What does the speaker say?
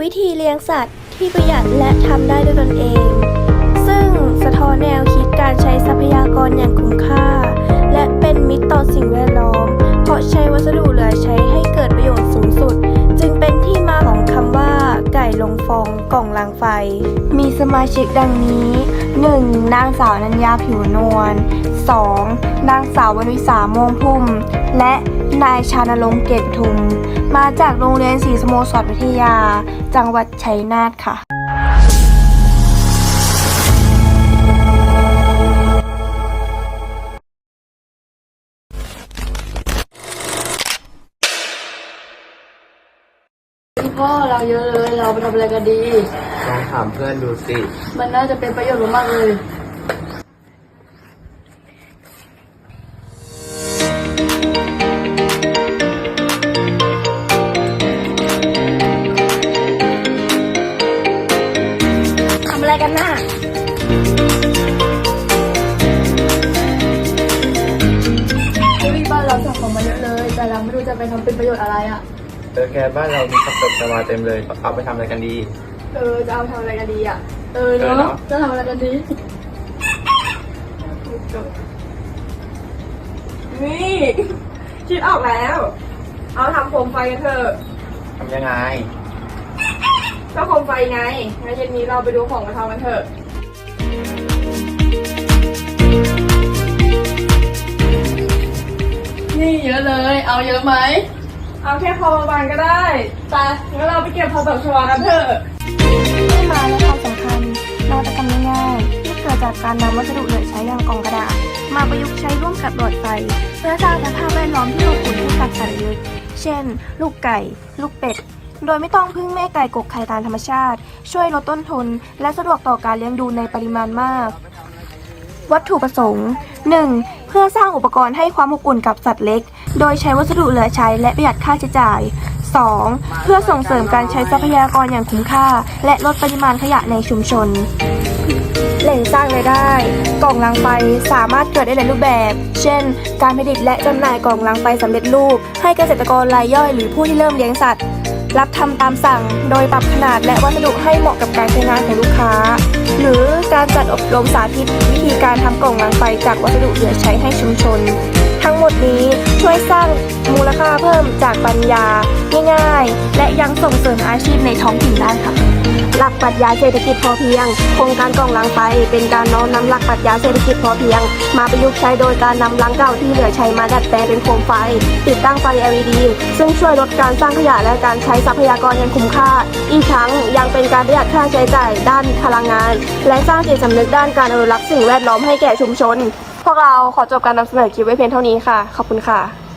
วิธีเลี้ยงสัตว์ที่ประหยัดและทำได้ด้วยตนเอง ซึ่งสะท้อนแนวคิดการใช้ทรัพยากรอย่างคุ้มค่า และเป็นมิตรต่อสิ่งแวดล้อม เพราะใช้วัสดุเหลือใช้ให้เกิดประโยชน์สูงสุด จึงเป็นที่มาของคำว่า ไก่ลงฟองกล่องลางไฟ มีสมาชิกดังนี้ 1. นางสาวนัญญาผิวนวล 2. นางสาววนิสามงพุ่ม และ นายชานรงค์เกตทุม มาจากโรงเรียนศรีสโมสรวิทยา จังหวัดชัยนาทค่ะพ่อเราเยอะเลยเราไปทำอะไรกันดี ลองถามเพื่อนดูสิ มันน่าจะเป็นประโยชน์มากๆเลย กันน่ะเฮ้ยบ้านเราสั่งของมาเยอะเลย แต่เราไม่รู้จะไปทำเป็นประโยชน์อะไรอะ เออแกบ้านเรามีผักตบชวาเต็มเลย เอาไปทำอะไรกันดี เออ จะเอาทำอะไรกันดีอะ เออเออเนาะเนอะจะทำอะไรกันดี นี่คิดออกแล้ว เอาทำโคมไฟกันเถอะ ทำยังไง ก็โคมไฟไงงั้นเย็นนี้เราไปดูของมาทำกันเถอะ นี่เยอะเลย เอาเยอะไหม เอาแค่พอประมาณก็ได้ไปงั้นเราไปเก็บพอแบบชวากันเถอะ ที่มาและความสำคัญนวัตกรรมง่ายๆที่เกิดจากการนำวัสดุเหลือใช้อย่างกล่องกระดาษ มาประยุกต์ใช้ร่วมกับหลอดไฟ เพื่อสร้างสภาพแวดล้อมที่อบอุ่นให้กับสัตว์เล็กเช่น ลูกไก่ ลูกเป็ด โดยไม่ต้องพึ่งแม่ไก่กกไข่ตามธรรมชาติ ช่วยลดต้นทุน และสะดวกต่อการเลี้ยงดูในปริมาณมาก วัตถุประสงค์ 1. เพื่อสร้างอุปกรณ์ให้ความอบอุ่นกับสัตว์เล็ก โดยใช้วัสดุเหลือใช้และประหยัดค่าใช้จ่าย 2. เพื่อส่งเสริมการใช้ทรัพยากรอย่างคุ้มค่า และลดปริมาณขยะในชุมชนแหล่งสร้างรายได้ กล่องลังไฟสามารถเกิดได้หลายรูปแบบ เช่น การผลิตและจำหน่ายกล่องลังไฟสำเร็จรูป ให้เกษตรกรรายย่อยหรือผู้ที่เริ่มเลี้ยงสัตว์ รับทำตามสั่ง โดยปรับขนาดและวัสดุให้เหมาะกับการใช้งานของลูกค้า หรือการจัดอบรมสาธิตวิธีการทำกล่องลังไฟจากวัสดุเหลือใช้ให้ชุมชน ทั้งหมดนี้ช่วยสร้างมูลค่าเพิ่มจากปัญญาง่ายๆ และยังส่งเสริมอาชีพในท้องถิ่นได้ค่ะ หลักปรัชญาเศรษฐกิจพอเพียง โครงการกล่องลังไฟเป็นการน้อมนำหลักปรัชญาเศรษฐกิจพอเพียง มาประยุกต์ใช้โดยการนำลังเก่าที่เหลือใช้มาดัดแปลงเป็นโคมไฟ ติดตั้งไฟ LED ซึ่งช่วยลดการสร้างขยะและการใช้ทรัพยากรอย่างคุ้มค่า อีกทั้งยังเป็นการประหยัดค่าใช้จ่ายด้านพลังงาน และสร้างจิตสำนึกด้านการอนุรักษ์สิ่งแวดล้อมให้แก่ชุมชน พวกเราขอจบการนำเสนอคลิปไว้เพียงเท่านี้ค่ะ ขอบคุณค่ะ